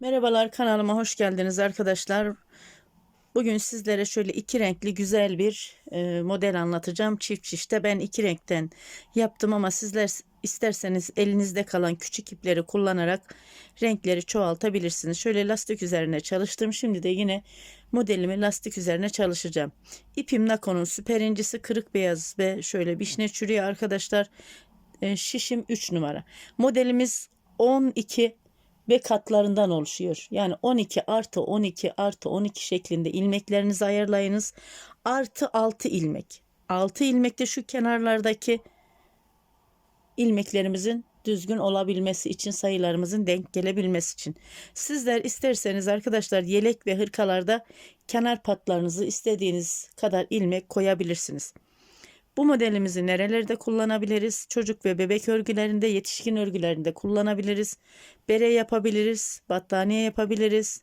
Merhabalar kanalıma hoş geldiniz arkadaşlar. Bugün sizlere şöyle iki renkli güzel bir e, model anlatacağım. Çift şişte ben iki renkten yaptım ama sizler isterseniz elinizde kalan küçük ipleri kullanarak renkleri çoğaltabilirsiniz. Şöyle lastik üzerine çalıştım. Şimdi de yine modelimi lastik üzerine çalışacağım. İpim Nakon'un süper incisi kırık beyaz ve şöyle vişne çürüğü arkadaşlar. E, şişim 3 numara. Modelimiz 12 ve katlarından oluşuyor. Yani 12 artı 12 artı 12 şeklinde ilmeklerinizi ayarlayınız. Artı 6 ilmek. 6 ilmek de şu kenarlardaki ilmeklerimizin düzgün olabilmesi için sayılarımızın denk gelebilmesi için. Sizler isterseniz arkadaşlar yelek ve hırkalarda kenar patlarınızı istediğiniz kadar ilmek koyabilirsiniz. Bu modelimizi nerelerde kullanabiliriz? Çocuk ve bebek örgülerinde, yetişkin örgülerinde kullanabiliriz. Bere yapabiliriz, battaniye yapabiliriz.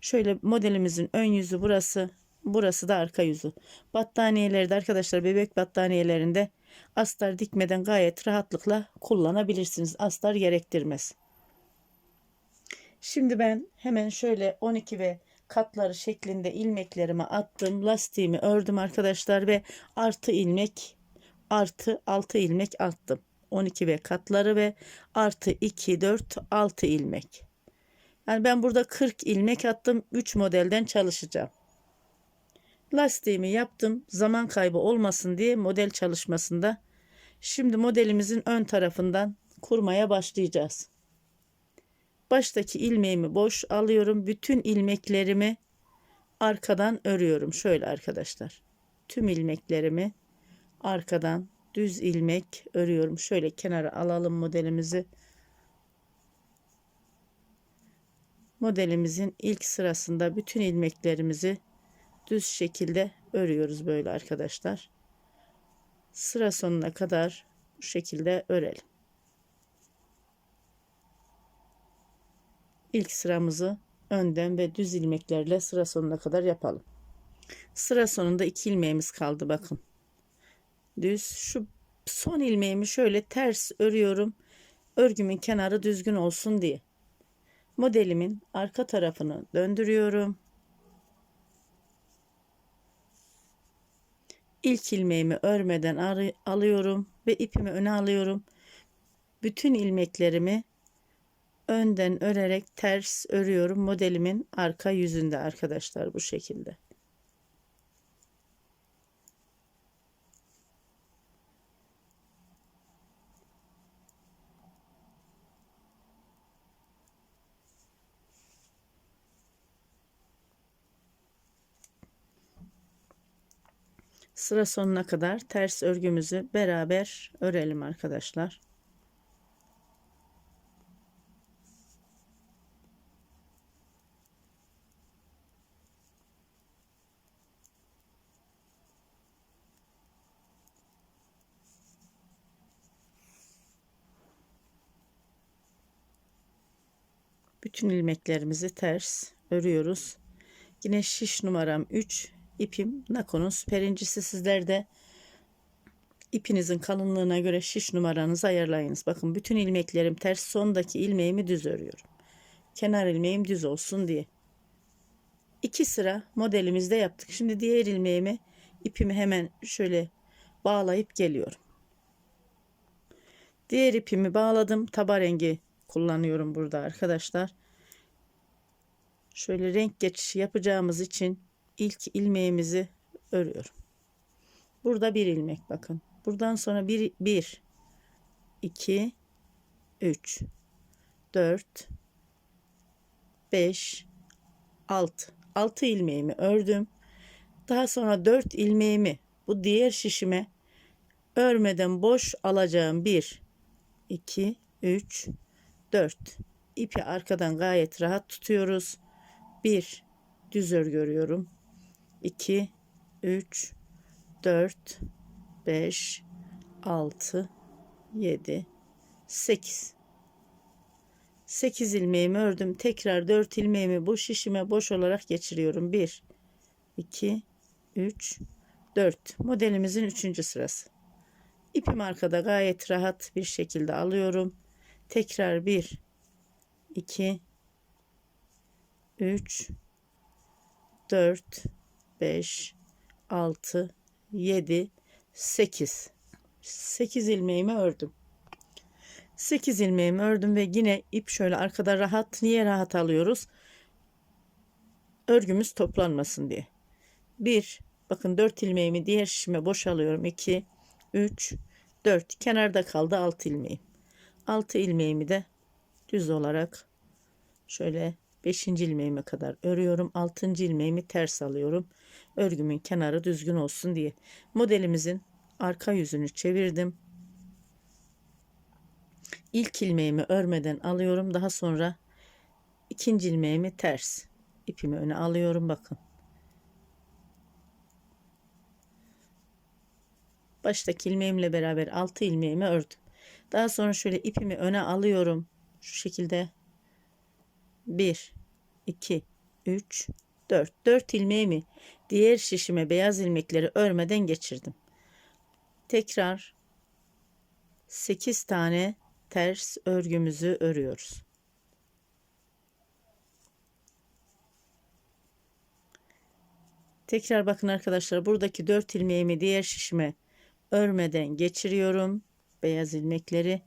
Şöyle modelimizin ön yüzü burası, burası da arka yüzü. Battaniyelerde arkadaşlar bebek battaniyelerinde astar dikmeden gayet rahatlıkla kullanabilirsiniz. Astar gerektirmez. Şimdi ben hemen şöyle 12 ve katları şeklinde ilmeklerimi attım. Lastiğimi ördüm arkadaşlar ve artı ilmek artı 6 ilmek attım. 12 ve katları ve artı 2 4 6 ilmek. Yani ben burada 40 ilmek attım. 3 modelden çalışacağım. Lastiğimi yaptım. Zaman kaybı olmasın diye model çalışmasında. Şimdi modelimizin ön tarafından kurmaya başlayacağız. Baştaki ilmeğimi boş alıyorum. Bütün ilmeklerimi arkadan örüyorum. Şöyle arkadaşlar. Tüm ilmeklerimi arkadan düz ilmek örüyorum. Şöyle kenara alalım modelimizi. Modelimizin ilk sırasında bütün ilmeklerimizi düz şekilde örüyoruz böyle arkadaşlar. Sıra sonuna kadar bu şekilde örelim. İlk sıramızı önden ve düz ilmeklerle sıra sonuna kadar yapalım. Sıra sonunda iki ilmeğimiz kaldı bakın. Düz şu son ilmeğimi şöyle ters örüyorum. Örgümün kenarı düzgün olsun diye. Modelimin arka tarafını döndürüyorum. İlk ilmeğimi örmeden alıyorum ve ipimi öne alıyorum. Bütün ilmeklerimi önden örerek ters örüyorum modelimin arka yüzünde arkadaşlar bu şekilde. Sıra sonuna kadar ters örgümüzü beraber örelim arkadaşlar. Bütün ilmeklerimizi ters örüyoruz. Yine şiş numaram 3 ipim Nakon'un süper incisi sizlerde ipinizin kalınlığına göre şiş numaranızı ayarlayınız. Bakın bütün ilmeklerim ters sondaki ilmeğimi düz örüyorum. Kenar ilmeğim düz olsun diye. İki sıra modelimizde yaptık. Şimdi diğer ilmeğimi ipimi hemen şöyle bağlayıp geliyorum. Diğer ipimi bağladım. Taba rengi kullanıyorum burada arkadaşlar. Şöyle renk geçişi yapacağımız için ilk ilmeğimizi örüyorum. Burada bir ilmek bakın. Buradan sonra bir, bir, iki, üç, dört, beş, altı. Altı ilmeğimi ördüm. Daha sonra dört ilmeğimi bu diğer şişime örmeden boş alacağım. Bir, iki, üç, dört. İpi arkadan gayet rahat tutuyoruz. Bir, düz örgü örüyorum. 2 3 4 5 6 7 8 8 ilmeğimi ördüm. Tekrar 4 ilmeğimi bu şişime boş olarak geçiriyorum. 1 2 3 4 modelimizin 3. sırası. İpim arkada gayet rahat bir şekilde alıyorum. Tekrar 1 2 3 4 5 6 7 8 8 ilmeğimi ördüm. 8 ilmeğimi ördüm ve yine ip şöyle arkada rahat. Niye rahat alıyoruz? Örgümüz toplanmasın diye. 1 bakın 4 ilmeğimi diğer şişime boşalıyorum. 2 3 4 kenarda kaldı 6 ilmeğim. 6 ilmeğimi de düz olarak şöyle 5. ilmeğime kadar örüyorum. 6. ilmeğimi ters alıyorum. Örgümün kenarı düzgün olsun diye. Modelimizin arka yüzünü çevirdim. İlk ilmeğimi örmeden alıyorum. Daha sonra ikinci ilmeğimi ters. ipimi öne alıyorum bakın. Baştaki ilmeğimle beraber 6 ilmeğimi ördüm. Daha sonra şöyle ipimi öne alıyorum. Şu şekilde 1 2 3 4 4 ilmeğimi diğer şişime beyaz ilmekleri örmeden geçirdim. Tekrar 8 tane ters örgümüzü örüyoruz. Tekrar bakın arkadaşlar buradaki 4 ilmeğimi diğer şişime örmeden geçiriyorum. Beyaz ilmekleri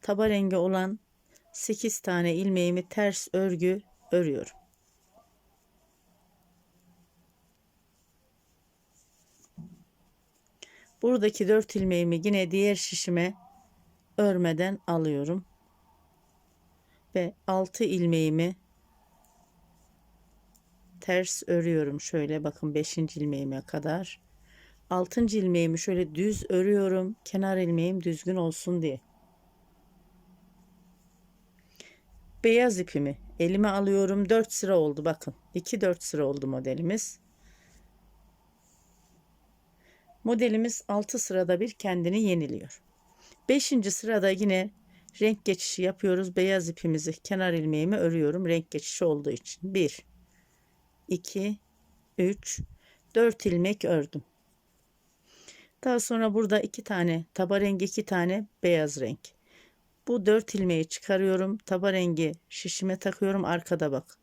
taba rengi olan 8 tane ilmeğimi ters örgü örüyorum. Buradaki 4 ilmeğimi yine diğer şişime örmeden alıyorum. Ve 6 ilmeğimi ters örüyorum. Şöyle bakın 5. ilmeğime kadar. 6. ilmeğimi şöyle düz örüyorum. Kenar ilmeğim düzgün olsun diye. Beyaz ipimi elime alıyorum. 4 sıra oldu bakın. 2 4 sıra oldu modelimiz. Modelimiz 6 sırada bir kendini yeniliyor. 5. sırada yine renk geçişi yapıyoruz. Beyaz ipimizi kenar ilmeğimi örüyorum. Renk geçişi olduğu için. 1 2 3 4 ilmek ördüm. Daha sonra burada iki tane taba rengi iki tane beyaz renk. Bu dört ilmeği çıkarıyorum. Taba rengi şişime takıyorum. Arkada bak.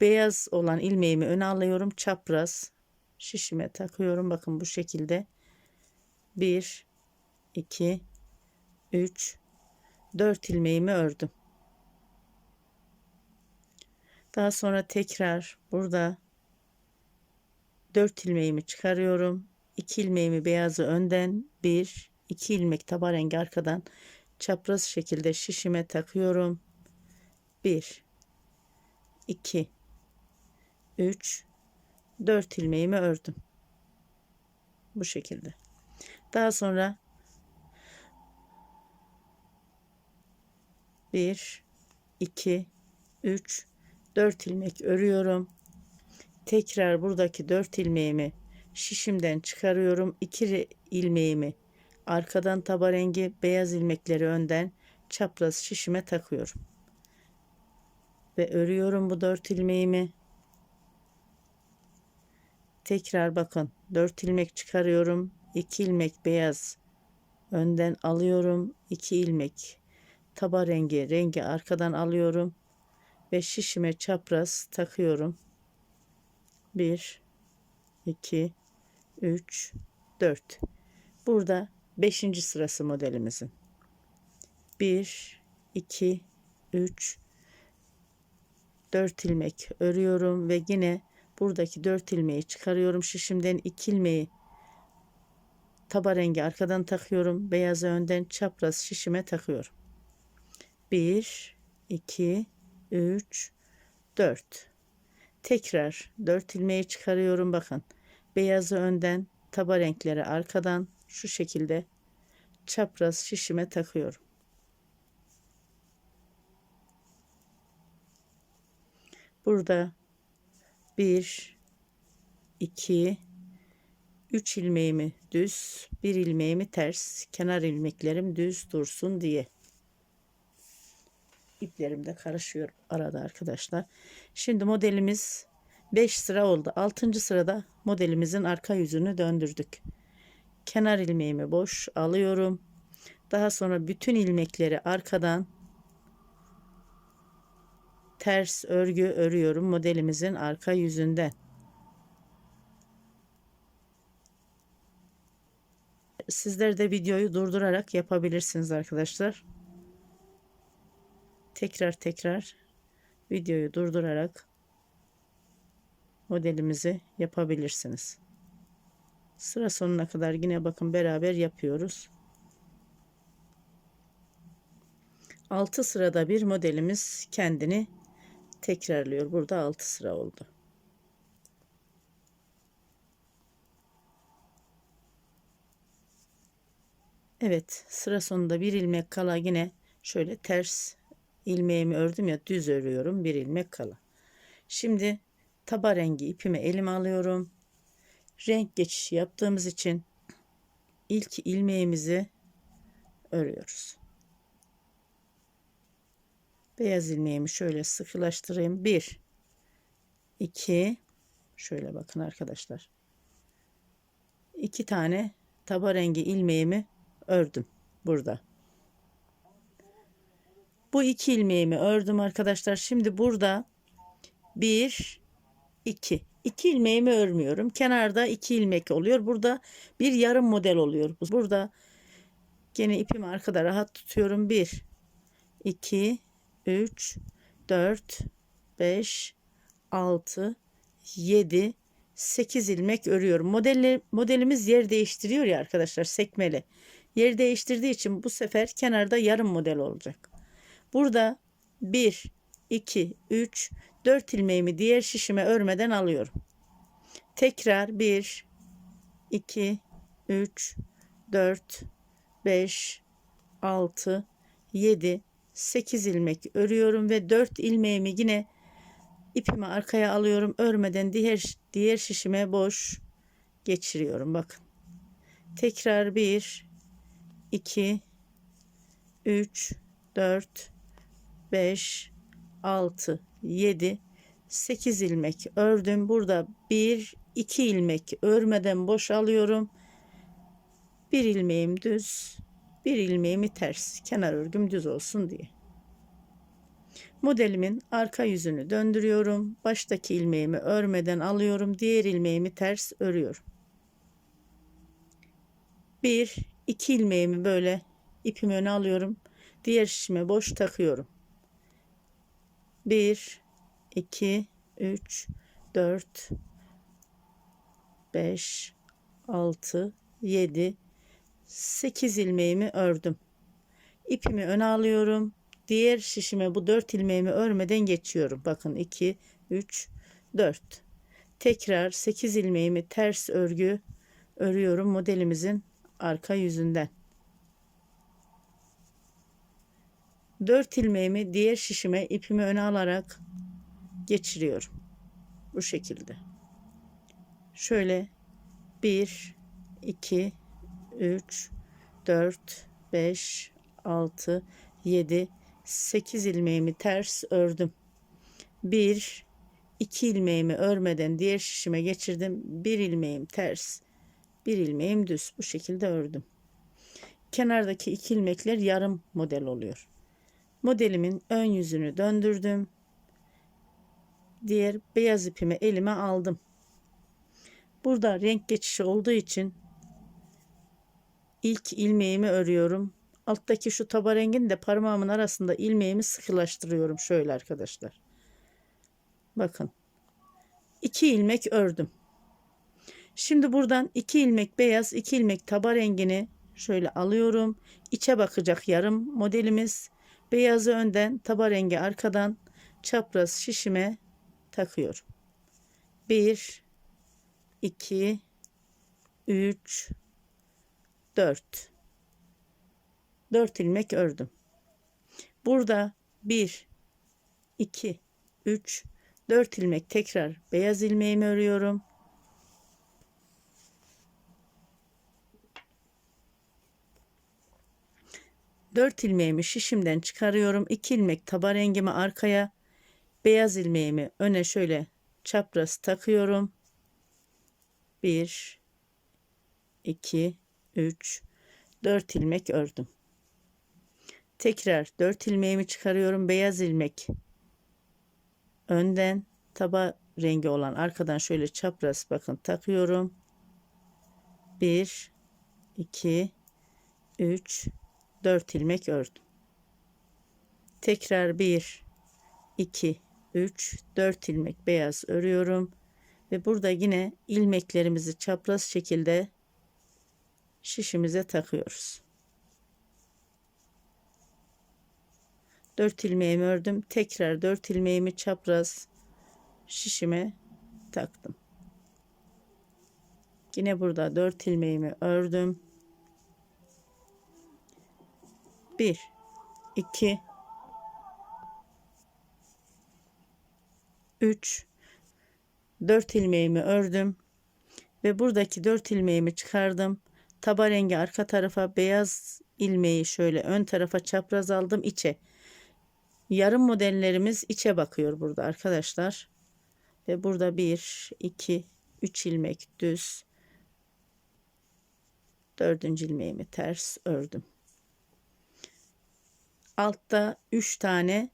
Beyaz olan ilmeğimi öne alıyorum. Çapraz şişime takıyorum. Bakın bu şekilde. 1 2 3 4 ilmeğimi ördüm. Daha sonra tekrar burada 4 ilmeğimi çıkarıyorum. 2 ilmeğimi beyazı önden 1 2 ilmek taba rengi arkadan çapraz şekilde şişime takıyorum. 1 2 3 4 ilmeğimi ördüm. Bu şekilde. Daha sonra 1 2 3 4 ilmek örüyorum. Tekrar buradaki 4 ilmeğimi şişimden çıkarıyorum. 2 ilmeğimi arkadan taba rengi beyaz ilmekleri önden çapraz şişime takıyorum. Ve örüyorum bu 4 ilmeğimi. Tekrar bakın 4 ilmek çıkarıyorum. 2 ilmek beyaz önden alıyorum. 2 ilmek taba rengi rengi arkadan alıyorum ve şişime çapraz takıyorum. 1 2 3 4 Burada 5. sırası modelimizin. 1 2 3 4 ilmek örüyorum ve yine buradaki 4 ilmeği çıkarıyorum. Şişimden 2 ilmeği taba rengi arkadan takıyorum. Beyazı önden çapraz şişime takıyorum. 1 2 3 4 tekrar 4 ilmeği çıkarıyorum bakın beyazı önden taba renkleri arkadan şu şekilde çapraz şişime takıyorum burada 1 2 3 ilmeğimi düz bir ilmeğimi ters kenar ilmeklerim düz dursun diye iplerim de karışıyor arada arkadaşlar. Şimdi modelimiz 5 sıra oldu. 6. sırada modelimizin arka yüzünü döndürdük. Kenar ilmeğimi boş alıyorum. Daha sonra bütün ilmekleri arkadan ters örgü örüyorum modelimizin arka yüzünden. Sizler de videoyu durdurarak yapabilirsiniz arkadaşlar. Tekrar tekrar videoyu durdurarak modelimizi yapabilirsiniz. Sıra sonuna kadar yine bakın beraber yapıyoruz. 6 sırada bir modelimiz kendini tekrarlıyor. Burada 6 sıra oldu. Evet sıra sonunda bir ilmek kala yine şöyle ters ilmeğimi ördüm ya düz örüyorum bir ilmek kala. Şimdi taba rengi ipimi elime alıyorum. Renk geçişi yaptığımız için ilk ilmeğimizi örüyoruz. Beyaz ilmeğimi şöyle sıkılaştırayım. 1 2 şöyle bakın arkadaşlar. 2 tane taba rengi ilmeğimi ördüm burada. Bu iki ilmeğimi ördüm arkadaşlar. Şimdi burada 1 2 2 ilmeğimi örmüyorum. Kenarda 2 ilmek oluyor. Burada bir yarım model oluyor. Burada gene ipimi arkada rahat tutuyorum. 1 2 3 4 5 6 7 8 ilmek örüyorum. Modeli, modelimiz yer değiştiriyor ya arkadaşlar sekmeli. Yer değiştirdiği için bu sefer kenarda yarım model olacak. Burada 1 2 3 4 ilmeğimi diğer şişime örmeden alıyorum. Tekrar 1 2 3 4 5 6 7 8 ilmek örüyorum ve 4 ilmeğimi yine ipimi arkaya alıyorum. Örmeden diğer diğer şişime boş geçiriyorum. Bakın. Tekrar 1 2 3 4 5 6 7 8 ilmek ördüm. Burada 1 2 ilmek örmeden boş alıyorum. Bir ilmeğim düz, bir ilmeğimi ters. Kenar örgüm düz olsun diye. Modelimin arka yüzünü döndürüyorum. Baştaki ilmeğimi örmeden alıyorum. Diğer ilmeğimi ters örüyorum. Bir, iki ilmeğimi böyle ipimi öne alıyorum. Diğer şişime boş takıyorum. 1 2 3 4 5 6 7 8 ilmeğimi ördüm. İpimi öne alıyorum. Diğer şişime bu 4 ilmeğimi örmeden geçiyorum. Bakın 2 3 4. Tekrar 8 ilmeğimi ters örgü örüyorum modelimizin arka yüzünden. 4 ilmeğimi diğer şişime ipimi öne alarak geçiriyorum. Bu şekilde. Şöyle 1 2 3 4 5 6 7 8 ilmeğimi ters ördüm. 1 2 ilmeğimi örmeden diğer şişime geçirdim. 1 ilmeğim ters, 1 ilmeğim düz. Bu şekilde ördüm. Kenardaki iki ilmekler yarım model oluyor. Modelimin ön yüzünü döndürdüm. Diğer beyaz ipimi elime aldım. Burada renk geçişi olduğu için ilk ilmeğimi örüyorum. Alttaki şu taba rengini de parmağımın arasında ilmeğimi sıkılaştırıyorum şöyle arkadaşlar. Bakın. 2 ilmek ördüm. Şimdi buradan 2 ilmek beyaz, 2 ilmek taba rengini şöyle alıyorum. İçe bakacak yarım modelimiz. Beyazı önden, taba rengi arkadan çapraz şişime takıyorum. 1 2 3 4 4 ilmek ördüm. Burada 1 2 3 4 ilmek tekrar beyaz ilmeğimi örüyorum. Dört ilmeğimi şişimden çıkarıyorum. 2 ilmek taba rengimi arkaya, beyaz ilmeğimi öne şöyle çapraz takıyorum. 1 2 3 4 ilmek ördüm. Tekrar 4 ilmeğimi çıkarıyorum. Beyaz ilmek önden taba rengi olan arkadan şöyle çapraz bakın takıyorum. 1 2 3 4 ilmek ördüm. Tekrar 1 2 3 4 ilmek beyaz örüyorum ve burada yine ilmeklerimizi çapraz şekilde şişimize takıyoruz. 4 ilmeğimi ördüm. Tekrar 4 ilmeğimi çapraz şişime taktım. Yine burada 4 ilmeğimi ördüm. 1 2 3 4 ilmeğimi ördüm ve buradaki 4 ilmeğimi çıkardım. Taba rengi arka tarafa beyaz ilmeği şöyle ön tarafa çapraz aldım içe. Yarım modellerimiz içe bakıyor burada arkadaşlar. Ve burada 1 2 3 ilmek düz. Dördüncü ilmeğimi ters ördüm. Altta 3 tane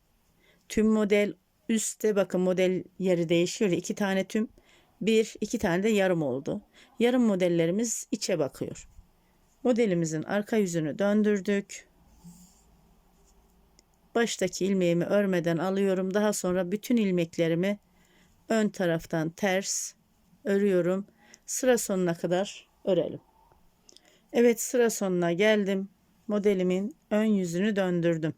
tüm model üstte bakın model yeri değişiyor. 2 tane tüm bir iki tane de yarım oldu. Yarım modellerimiz içe bakıyor. Modelimizin arka yüzünü döndürdük. Baştaki ilmeğimi örmeden alıyorum. Daha sonra bütün ilmeklerimi ön taraftan ters örüyorum. Sıra sonuna kadar örelim. Evet sıra sonuna geldim. Modelimin ön yüzünü döndürdüm.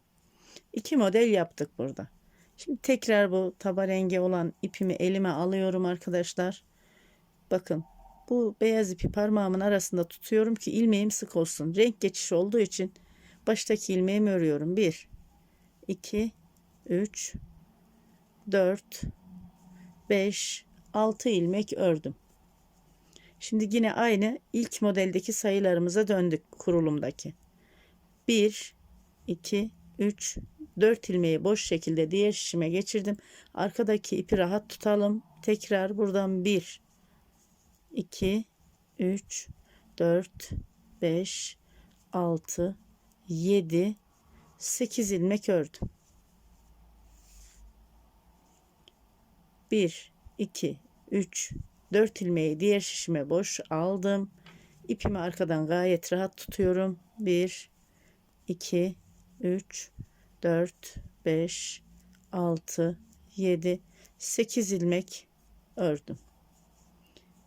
İki model yaptık burada. Şimdi tekrar bu taba rengi olan ipimi elime alıyorum arkadaşlar. Bakın bu beyaz ipi parmağımın arasında tutuyorum ki ilmeğim sık olsun. Renk geçişi olduğu için baştaki ilmeğimi örüyorum. 1 2 3 4 5 6 ilmek ördüm. Şimdi yine aynı ilk modeldeki sayılarımıza döndük kurulumdaki. 1 2 3 4 ilmeği boş şekilde diğer şişime geçirdim. Arkadaki ipi rahat tutalım. Tekrar buradan 1 2 3 4 5 6 7 8 ilmek ördüm. 1 2 3 4 ilmeği diğer şişime boş aldım. İpimi arkadan gayet rahat tutuyorum. 1 2 3 4 5 6 7 8 ilmek ördüm.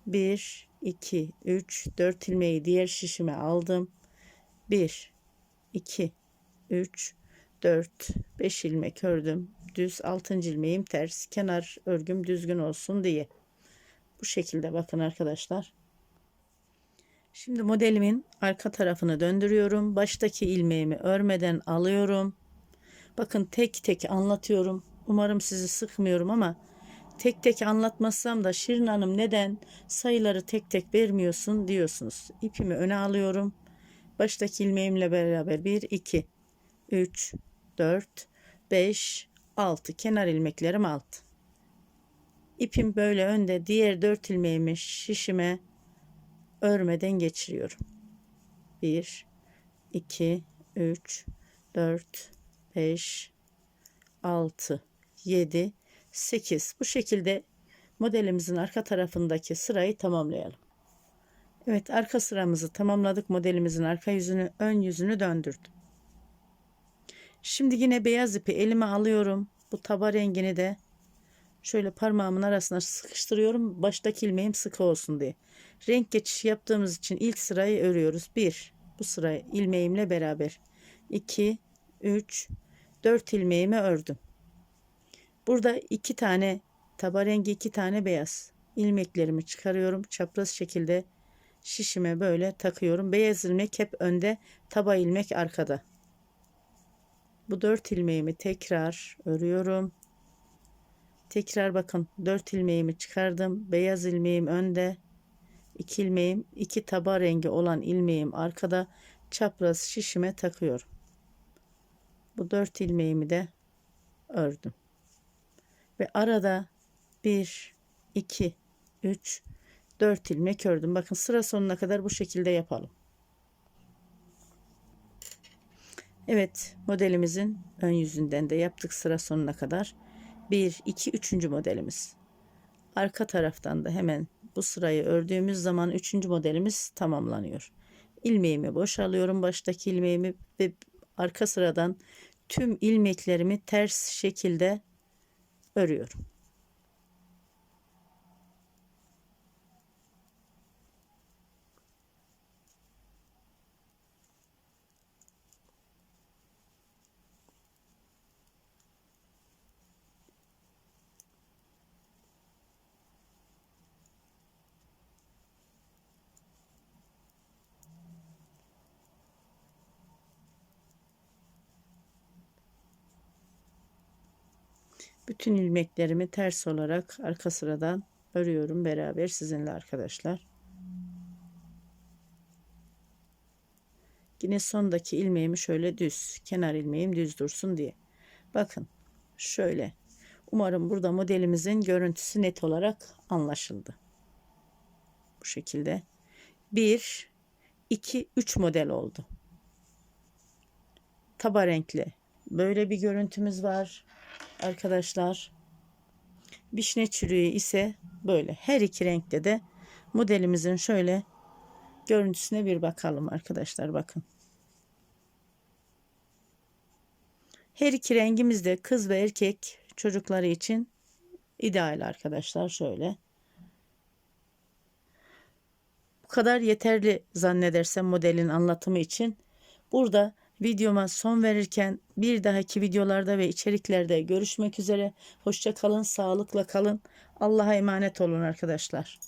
1 2 3 4 ilmeği diğer şişime aldım. 1 2 3 4 5 ilmek ördüm. Düz 6. ilmeğim ters. Kenar örgüm düzgün olsun diye. Bu şekilde bakın arkadaşlar. Şimdi modelimin arka tarafını döndürüyorum. Baştaki ilmeğimi örmeden alıyorum. Bakın tek tek anlatıyorum. Umarım sizi sıkmıyorum ama tek tek anlatmazsam da Şirin Hanım neden sayıları tek tek vermiyorsun diyorsunuz. İpimi öne alıyorum. Baştaki ilmeğimle beraber 1, 2, 3, 4, 5, 6. Kenar ilmeklerim 6. İpim böyle önde. Diğer 4 ilmeğimi şişime örmeden geçiriyorum. 1, 2, 3, 4, 5, 6, 7, 8. Bu şekilde modelimizin arka tarafındaki sırayı tamamlayalım. Evet arka sıramızı tamamladık. Modelimizin arka yüzünü ön yüzünü döndürdüm. Şimdi yine beyaz ipi elime alıyorum. Bu taba rengini de şöyle parmağımın arasına sıkıştırıyorum. Baştaki ilmeğim sıkı olsun diye. Renk geçişi yaptığımız için ilk sırayı örüyoruz. 1 bu sırayı ilmeğimle beraber. 2 3 4 ilmeğimi ördüm. Burada iki tane taba rengi iki tane beyaz ilmeklerimi çıkarıyorum. Çapraz şekilde şişime böyle takıyorum. Beyaz ilmek hep önde, taba ilmek arkada. Bu 4 ilmeğimi tekrar örüyorum. Tekrar bakın 4 ilmeğimi çıkardım. Beyaz ilmeğim önde. 2 ilmeğim, iki taba rengi olan ilmeğim arkada. Çapraz şişime takıyorum. Bu 4 ilmeğimi de ördüm. Ve arada 1 2 3 4 ilmek ördüm. Bakın sıra sonuna kadar bu şekilde yapalım. Evet modelimizin ön yüzünden de yaptık sıra sonuna kadar. 1, 2, 3. modelimiz. Arka taraftan da hemen bu sırayı ördüğümüz zaman 3. modelimiz tamamlanıyor. İlmeğimi boşalıyorum baştaki ilmeğimi ve arka sıradan tüm ilmeklerimi ters şekilde örüyorum. Bütün ilmeklerimi ters olarak arka sıradan örüyorum beraber sizinle arkadaşlar. Yine sondaki ilmeğimi şöyle düz, kenar ilmeğim düz dursun diye. Bakın şöyle. Umarım burada modelimizin görüntüsü net olarak anlaşıldı. Bu şekilde. 1, 2, 3 model oldu. Taba renkli. Böyle bir görüntümüz var arkadaşlar. Vişne çürüğü ise böyle. Her iki renkte de modelimizin şöyle görüntüsüne bir bakalım arkadaşlar bakın. Her iki rengimiz de kız ve erkek çocukları için ideal arkadaşlar şöyle. Bu kadar yeterli zannedersem modelin anlatımı için. Burada videoma son verirken bir dahaki videolarda ve içeriklerde görüşmek üzere. Hoşça kalın, sağlıkla kalın. Allah'a emanet olun arkadaşlar.